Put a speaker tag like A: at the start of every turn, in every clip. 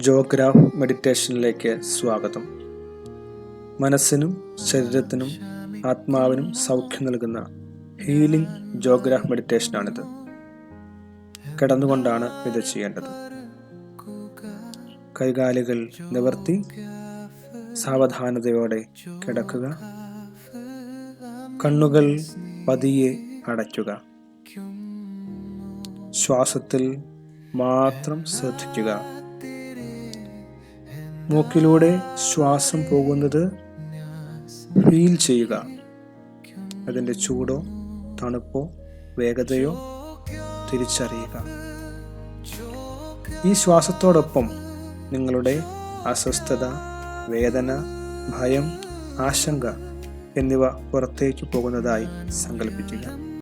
A: ജോഗ്രാഫ് മെഡിറ്റേഷനിലേക്ക് സ്വാഗതം. മനസ്സിനും ശരീരത്തിനും ആത്മാവിനും സൗഖ്യം നൽകുന്ന ഹീലിംഗ് ജോഗ്രാഫ് മെഡിറ്റേഷനാണിത്. കിടന്നുകൊണ്ടാണ് ഇത് ചെയ്യേണ്ടത്. കൈകാലുകൾ നിവർത്തി സാവധാനതയോടെ കിടക്കുക. കണ്ണുകൾ പതിയെ അടയ്ക്കുക. ശ്വാസത്തിൽ മാത്രം ശ്രദ്ധിക്കുക. മൂക്കിലൂടെ ശ്വാസം പോകുന്നത് ഫീൽ ചെയ്യുക. അതിന്റെ ചൂടോ തണുപ്പോ വേഗതയോ തിരിച്ചറിയുക. ഈ ശ്വാസത്തോടൊപ്പം നിങ്ങളുടെ അസ്വസ്ഥത വേദന ഭയം ആശങ്ക എന്നിവ പുറത്തേക്ക് പോകുന്നതായി സങ്കല്പിക്കുക.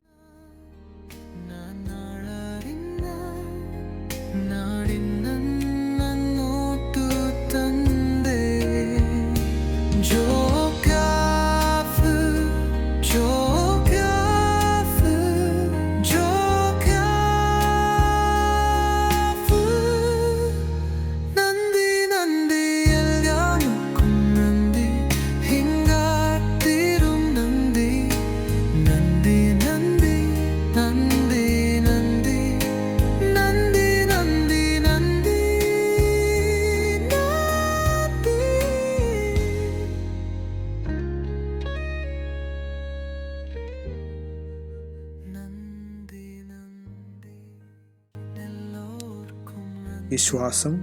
A: ശ്വാസം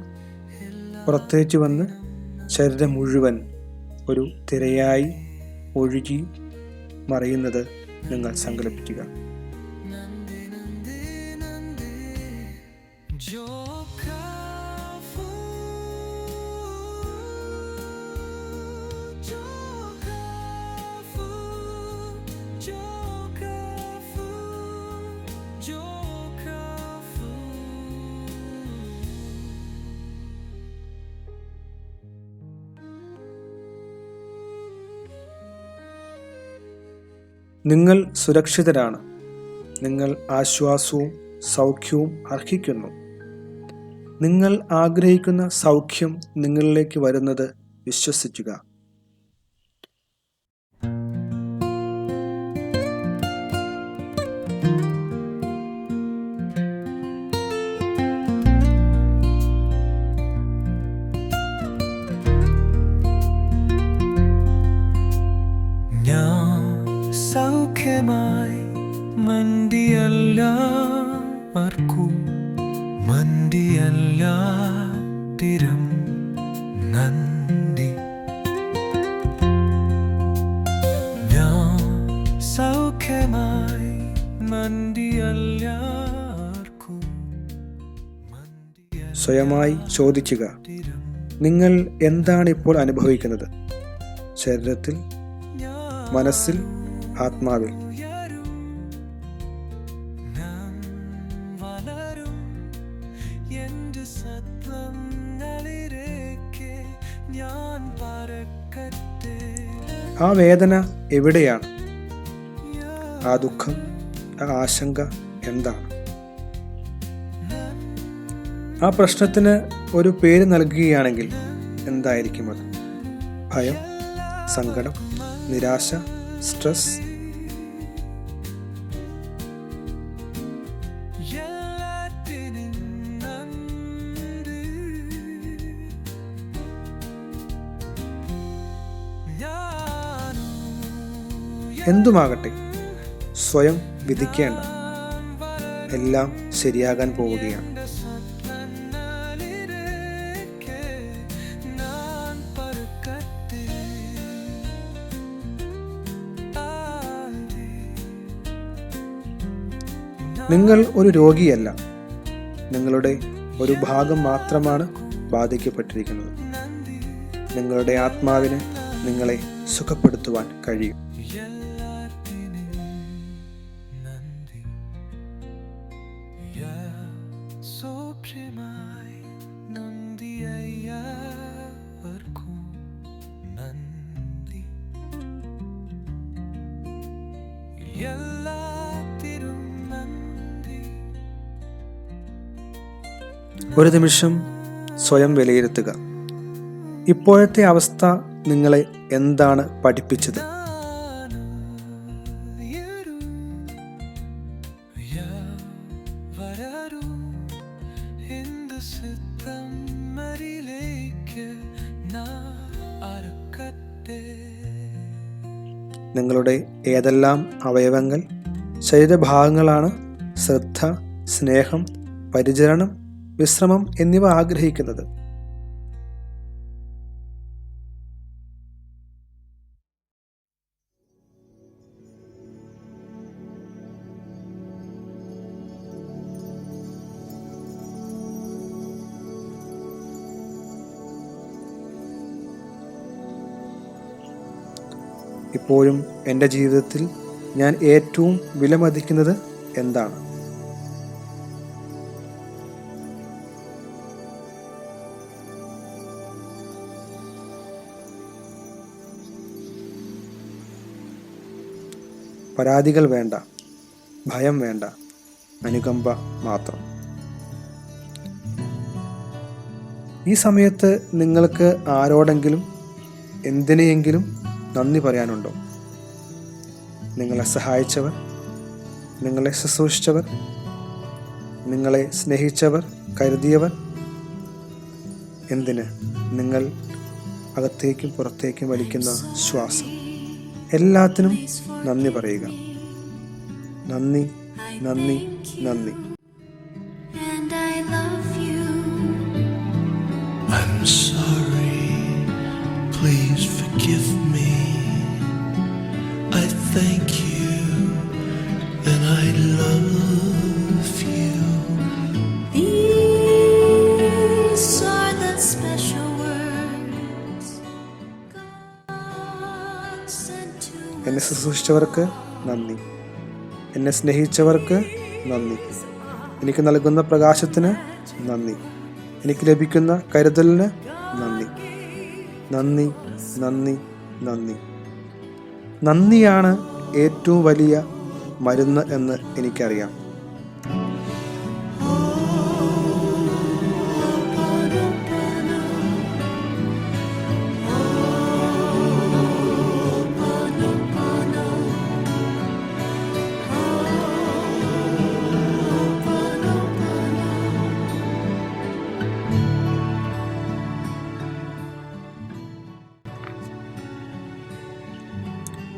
A: പുറത്തേക്ക് വന്ന് ശരീരം മുഴുവൻ ഒരു തിരയായി ഒഴുകി മറിയുന്നത് നിങ്ങൾ സങ്കല്പിക്കുക. നിങ്ങൾ സുരക്ഷിതരാണ്. നിങ്ങൾ ആശ്വാസവും സൗഖ്യവും അർഹിക്കുന്നു. നിങ്ങൾ ആഗ്രഹിക്കുന്ന സൗഖ്യം നിങ്ങളിലേക്ക് വരുന്നത് വിശ്വസിക്കുക.
B: സൗഖ്യമായി മന്ദിയല്ലാവർക്കും മന്ദിയല്ലാതിരം നന്ദി. ഞാൻ സൗഖ്യമായി മന്തിയല്ല
A: സ്വയമായി ചോദിക്കുക നിങ്ങൾ എന്താണ് ഇപ്പോൾ അനുഭവിക്കുന്നത്? ശരീരത്തിൽ മനസ്സിൽ ആത്മാവിൽ. ആ വേദന എവിടെയാണ്? ആ ദുഃഖം ആ ആശങ്ക എന്താണ്? ആ പ്രശ്നത്തിന് ഒരു പേര് നൽകുകയാണെങ്കിൽ എന്തായിരിക്കും അത്? ഭയം സങ്കടം നിരാശ സ്ട്രെസ് എന്തുമാകട്ടെ സ്വയം വിധിക്കേണ്ട എല്ലാം ശരിയാകാൻ പോവുകയാണ്. നിങ്ങൾ ഒരു രോഗിയല്ല. നിങ്ങളുടെ ഒരു ഭാഗം മാത്രമാണ് ബാധിക്കപ്പെട്ടിരിക്കുന്നത്. നിങ്ങളുടെ ആത്മാവിന് നിങ്ങളെ സുഖപ്പെടുത്തുവാൻ കഴിയും. ഒരു നിമിഷം
B: സ്വയം വിലയിരുത്തുക. ഇപ്പോഴത്തെ അവസ്ഥ നിങ്ങളെ എന്താണ് പഠിപ്പിച്ചത്? നിങ്ങളുടെ ഏതെല്ലാം അവയവങ്ങൾ? ശരീരഭാഗങ്ങളാണ് ശ്രദ്ധ സ്നേഹം പരിചരണം വിശ്രമം എന്നിവ ആഗ്രഹിക്കുന്നത്. ഇപ്പോഴും എന്റെ ജീവിതത്തിൽ ഞാൻ ഏറ്റവും വിലമതിക്കുന്നത് എന്താണ്? പരാതികൾ വേണ്ട ഭയം വേണ്ട അനുകമ്പ മാത്രം. ഈ സമയത്ത് നിങ്ങൾക്ക് ആരോടെങ്കിലും എന്തിനെയെങ്കിലും നന്ദി പറയാനുണ്ടോ? നിങ്ങളെ സഹായിച്ചവർ നിങ്ങളെ ശുശ്രൂഷിച്ചവർ നിങ്ങളെ സ്നേഹിച്ചവർ കരുതിയവർ എന്തിന് നിങ്ങൾ അകത്തേക്കും പുറത്തേക്കും വലിക്കുന്ന ശ്വാസം? എല്ലാത്തിനും നന്ദി പറയുക. നന്ദി നന്ദി നന്ദി. എന്നെ ശുശ്രൂഷിച്ചവർക്ക് നന്ദി. എന്നെ സ്നേഹിച്ചവർക്ക് നന്ദി. എനിക്ക് നൽകുന്ന പ്രകാശത്തിന് നന്ദി. എനിക്ക് ലഭിക്കുന്ന കരുതലിന് നന്ദി. നന്ദി നന്ദി നന്ദി. നന്ദിയാണ് ഏറ്റവും വലിയ മരുന്ന് എന്ന് എനിക്കറിയാം.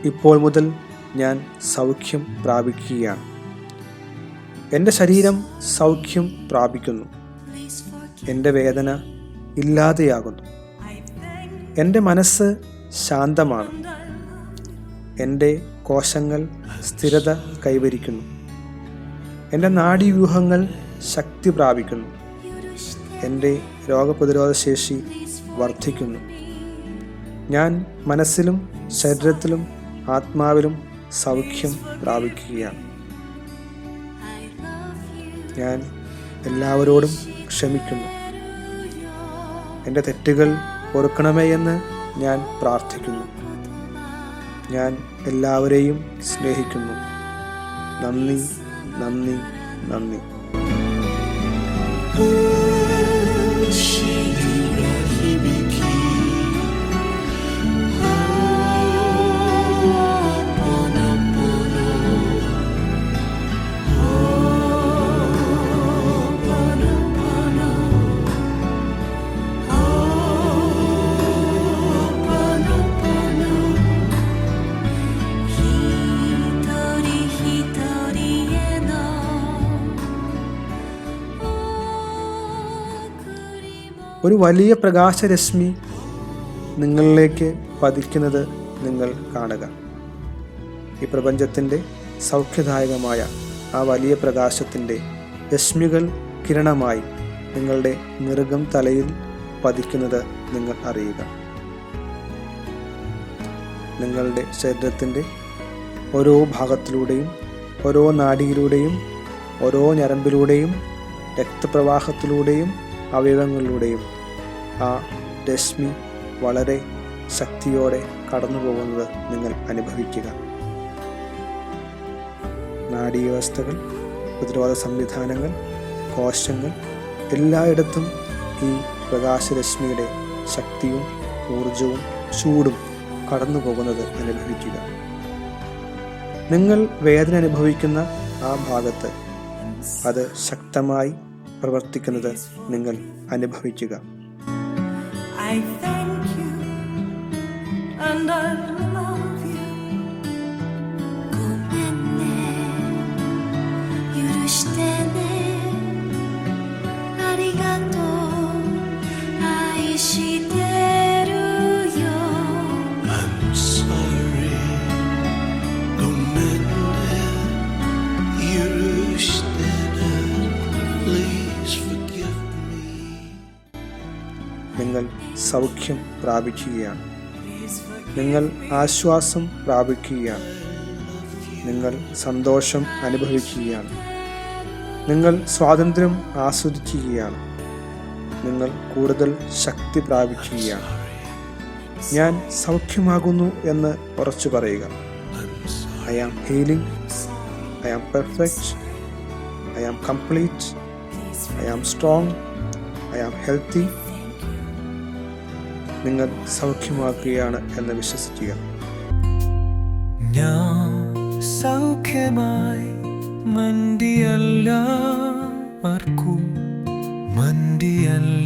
B: ഇപ്പോൾ മുതൽ ഞാൻ സൗഖ്യം പ്രാപിക്കുകയാണ്. എന്റെ ശരീരം സൗഖ്യം പ്രാപിക്കുന്നു. എന്റെ വേദന ഇല്ലാതെയാകുന്നു. എന്റെ മനസ്സ് ശാന്തമാണ്. എന്റെ കോശങ്ങൾ സ്ഥിരത കൈവരിക്കുന്നു. എന്റെ നാഡീവ്യൂഹങ്ങൾ ശക്തി പ്രാപിക്കുന്നു. എന്റെ രോഗപ്രതിരോധ ശേഷി വർദ്ധിക്കുന്നു. ഞാൻ മനസ്സിലും ശരീരത്തിലും ആത്മാവിലും സൗഖ്യം പ്രാപിക്കുകയാണ്. ഞാൻ എല്ലാവരോടും ക്ഷമിക്കുന്നു. എന്റെ തെറ്റുകൾ പൊറുക്കണമേ എന്ന് ഞാൻ പ്രാർത്ഥിക്കുന്നു. ഞാൻ എല്ലാവരെയും സ്നേഹിക്കുന്നു. നന്ദി നന്ദി നന്ദി. ഒരു വലിയ പ്രകാശരശ്മി നിങ്ങളിലേക്ക് പതിക്കുന്നത് നിങ്ങൾ കാണുക. ഈ പ്രപഞ്ചത്തിന്റെ സൗഖ്യദായകമായ ആ വലിയ പ്രകാശത്തിന്റെ രശ്മികൾ കിരണമായി നിങ്ങളുടെ മൃഗം തലയിൽ പതിക്കുന്നത് നിങ്ങൾ അറിയുക. നിങ്ങളുടെ ശരീരത്തിന്റെ ഓരോ ഭാഗത്തിലൂടെയും ഓരോ നാടിയിലൂടെയും ഓരോ ഞരമ്പിലൂടെയും രക്തപ്രവാഹത്തിലൂടെയും അവയവങ്ങളിലൂടെയും ആ രശ്മി വളരെ ശക്തിയോടെ കടന്നു പോകുന്നത് നിങ്ങൾ അനുഭവിക്കുക. നാഡീവ്യവസ്ഥകൾ പ്രതിരോധ സംവിധാനങ്ങൾ കോശങ്ങൾ എല്ലായിടത്തും ഈ പ്രകാശരശ്മിയുടെ ശക്തിയും ഊർജവും ചൂടും കടന്നു പോകുന്നത് അനുഭവിക്കുക. നിങ്ങൾ വേദന അനുഭവിക്കുന്ന ആ ഭാഗത്ത് അത് ശക്തമായി പ്രവർത്തിക്കുന്നത് നിങ്ങൾ അനുഭവിക്കുക.
C: Thank you. And I
B: സൗഖ്യം പ്രാപിക്കുകയാണ്. നിങ്ങൾ ആശ്വാസം പ്രാപിക്കുകയാണ്. നിങ്ങൾ സന്തോഷം അനുഭവിക്കുകയാണ്. നിങ്ങൾ സ്വാതന്ത്ര്യം ആസ്വദിക്കുകയാണ്. നിങ്ങൾ കൂടുതൽ ശക്തി പ്രാപിക്കുകയാണ്. ഞാൻ സൗഖ്യമാകുന്നു എന്ന് ഉറച്ചു പറയുക. I am healing I am perfect I am complete I am strong I am healthy നിങ്ങൾ സൗഖ്യമാക്കുകയാണ് എന്ന് വിശ്വസിക്കുക.
A: ഞാൻ സൗഖ്യമായി മന്ദിയല്ല മണ്ടിയല്ലാതിരും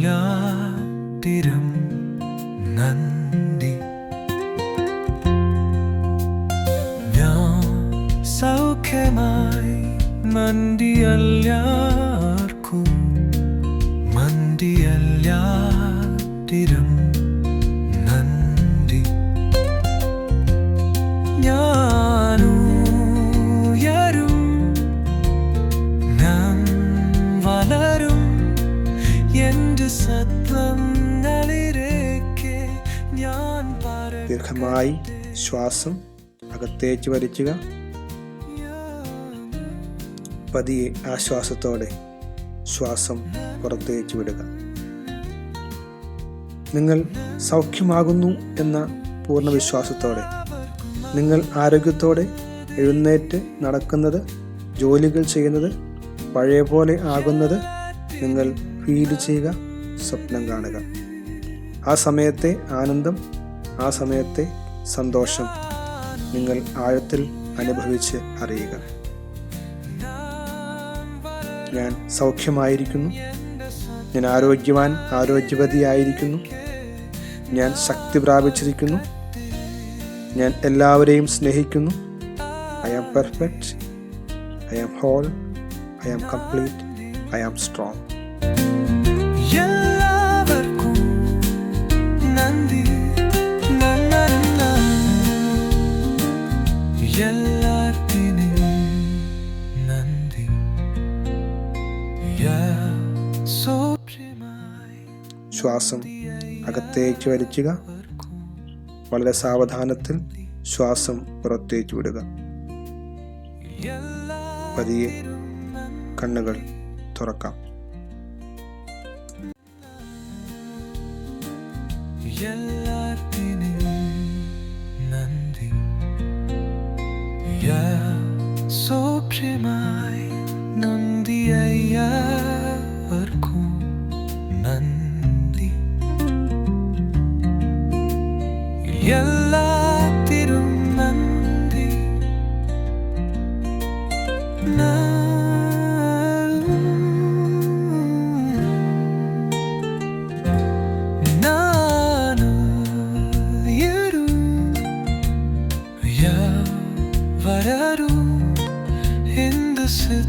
A: നന്ദി. ഞാൻ സൗഖ്യമായി മണ്ടിയല്ലാർക്കും മണ്ടിയല്ലാതിരും
B: ദീർഘമായി ശ്വാസം അകത്തേക്ക് വലിക്കുക. പതിയെ ആശ്വാസത്തോടെ ശ്വാസം പുറത്തേക്ക് വിടുക. നിങ്ങൾ സൗഖ്യമാകുന്നു എന്ന പൂർണ വിശ്വാസത്തോടെ നിങ്ങൾ ആരോഗ്യത്തോടെ എഴുന്നേറ്റ് നടക്കുന്നത് ജോലികൾ ചെയ്യുന്നത് പഴയ പോലെ ആകുന്നത് നിങ്ങൾ ഫീൽ ചെയ്യുക സ്വപ്നം കാണുക. ആ സമയത്തെ ആനന്ദം ആ സമയത്തെ സന്തോഷം നിങ്ങൾ ആഴത്തിൽ അനുഭവിച്ച് അറിയുക. ഞാൻ സൗഖ്യമായിരിക്കുന്നു. ഞാൻ ആരോഗ്യവാൻ ആരോഗ്യവതിയായിരിക്കുന്നു. ഞാൻ ശക്തി പ്രാപിച്ചിരിക്കുന്നു. ഞാൻ എല്ലാവരെയും സ്നേഹിക്കുന്നു. I am perfect I am whole I am complete I am strong
A: എല്ലാത്തിനും നന്ദി.
B: ശ്വാസം അകത്തേക്ക് വലിക്കുക. വളരെ സാവധാനത്തിൽ ശ്വാസം പുറത്തേക്ക് വിടുക. പതിയെ കണ്ണുകൾ തുറക്കാം.
A: എല്ലാത്തിനും സൗഖ്യമായി നന്ദി this